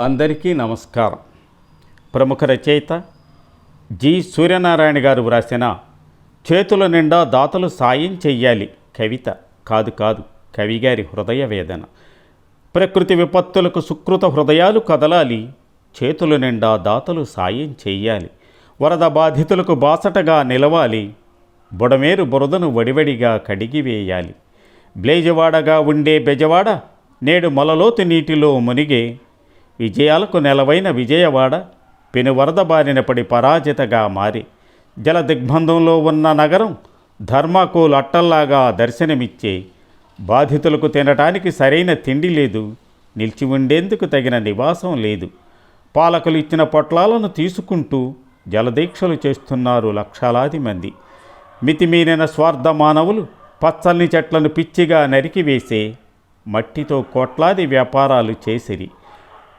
అందరికీ నమస్కారం. ప్రముఖ రచయిత జి. సూర్యనారాయణ గారు వ్రాసిన చేతుల నిండా దాతలు సాయం చెయ్యాలి కవిత. కాదు కాదు కవిగారి హృదయ వేదన. ప్రకృతి విపత్తులకు సుకృత హృదయాలు కదలాలి చేతుల నిండా దాతలు సాయం చెయ్యాలి. వరద బాధితులకు బాసటగా నిలవాలి బుడమేరు బురదను వడివడిగా కడిగివేయాలి బ్లేజవాడగా ఉండే బెజవాడ నేడు మొలలోతు నీటిలో మునిగే విజయాలకు నెలవైన విజయవాడ పెనువరద బారిన పడి పరాజితగా మారి జల దిగ్బంధంలో ఉన్న నగరం ధర్మాకోలు అట్టల్లాగా దర్శనమిచ్చే బాధితులకు తినటానికి సరైన తిండి లేదు నిలిచి ఉండేందుకు తగిన నివాసం లేదు. పాలకులు ఇచ్చిన పొట్లాలను తీసుకుంటూ జలదీక్షలు చేస్తున్నారు లక్షలాది మంది. మితిమీరిన స్వార్థ మానవులు పచ్చల్ని చెట్లను పిచ్చిగా నరికివేసే మట్టితో కోట్లాది వ్యాపారాలు చేసిరి.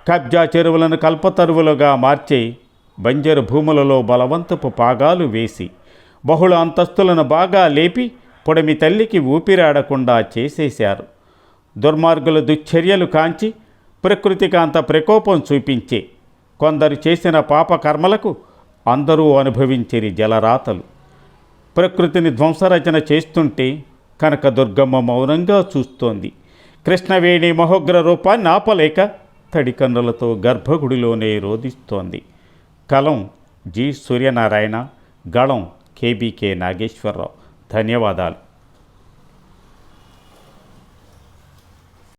కబ్జా చెరువులను కల్పతరువులుగా మార్చే బంజరు భూములలో బలవంతపు పాగాలు వేసి బహుళ అంతస్తులను బాగా లేపి పొడమి తల్లికి ఊపిరాడకుండా చేసేశారు. దుర్మార్గుల దుశ్చర్యలు కాంచి ప్రకృతికాంత ప్రకోపం చూపించే కొందరు చేసిన పాపకర్మలకు అందరూ అనుభవించిరి జలరాతలు. ప్రకృతిని ధ్వంసరచన చేస్తుంటే కనక దుర్గమ్మ మౌనంగా చూస్తోంది. కృష్ణవేణి మహోగ్ర రూపాన్ని ఆపలేక తడికన్నులతో గర్భగుడిలోనే రోధిస్తోంది. కలం జి సూర్యనారాయణ గళం కేబీకే నాగేశ్వరరావు. ధన్యవాదాలు.